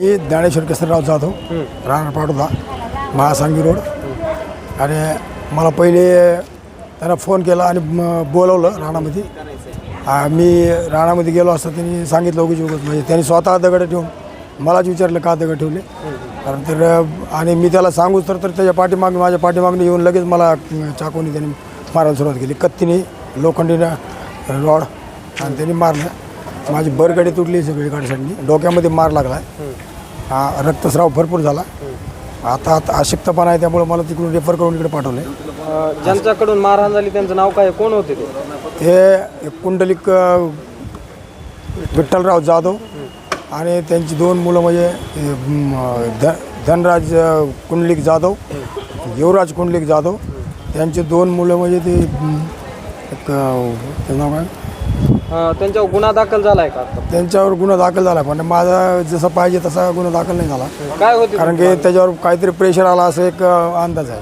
मी ज्ञानेश्वर केसरराव जाधव राहणार पाटोदा महासांगी रोड आणि मला पहिले त्यांना फोन केला आणि बोलवलं राणामध्ये मी राणामध्ये गेलो असता त्यांनी सांगितलं उगीच उगीच म्हणजे त्यांनी स्वतः दगड ठेवून मलाच विचारलं का दगड ठेवले कारण तर आणि मी त्याला सांगूच तर तर त्याच्या पाठीमाग माझ्या पाठीमागणी येऊन लगेच मला चाकूने त्यांनी मारायला सुरुवात केली कत्तीने लोखंडीनं रॉड आणि त्यांनी मारलं माझी बरगडी तुटली सगळी गाडीसाठी डोक्यामध्ये मार लागला. हा रक्तस्राव भरपूर झाला. आता आता अशक्तपणा आहे त्यामुळे मला तिकडून रेफर करून इकडे पाठवले ज्यांच्याकडून मारहाण झाली त्यांचं नाव काय? कोण होते ते? ते कुंडलिक विठ्ठलराव जाधव आणि त्यांची दोन मुलं म्हणजे ध धनराज कुंडलिक जाधव युवराज कुंडलिक जाधव त्यांचे दोन मुलं म्हणजे ते नाव काय? अ, त्यांच्यावर गुन्हा दाखल झालाय का आता? त्यांच्यावर गुन्हा दाखल झाला पण माझा जसा पाहिजे तसा गुन्हा दाखल नाही झाला. काय होते कारण की त्याच्यावर काहीतरी प्रेशर आला असं एक अ, अंदाज आहे.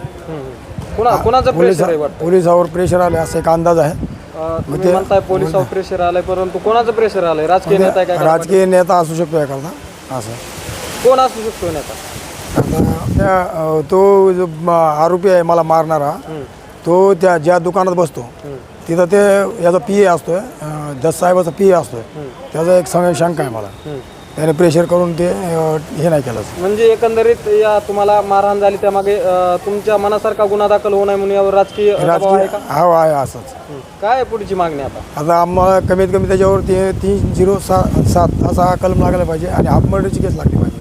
कुणा कुणाचं प्रेशर आहे वाटतं? पोलिसावर प्रेशर आले असं एक अंदाज आहे. अ, तुम्ही म्हणताय पोलिसावर प्रेशर आलंय परंतु कोणाचं प्रेशर आलंय? राजकीय नेता आहे काय? राजकीय नेता असू शकतो एखादा असं. कोण असू शकतो नेता? आता त्या, अ, तो जो म, आरोपी आहे मला मारणारा तो त्या ज्या दुकानात बसतो तिथं ते याचा पी ए असतोय दस साहेबाचा पी ए असतोय. त्याचा एक समय शंका आहे मला. त्याने प्रेशर करून ते हे नाही केलं. म्हणजे एकंदरीत या तुम्हाला मारहाण झाली त्यामागे अ, तुमच्या मनासारखा गुन्हा दाखल होऊ नये म्हणून यावर राजकीय दबाव आहे राजकीय का? हा आहे असंच. हं. काय आहे पुढची मागणी आता? आता आम्हाला कमीत कमी त्याच्यावर ते तीन झिरो सा सात असा कलम लागला पाहिजे आणि हाफ मर्डरची केस लागली पाहिजे.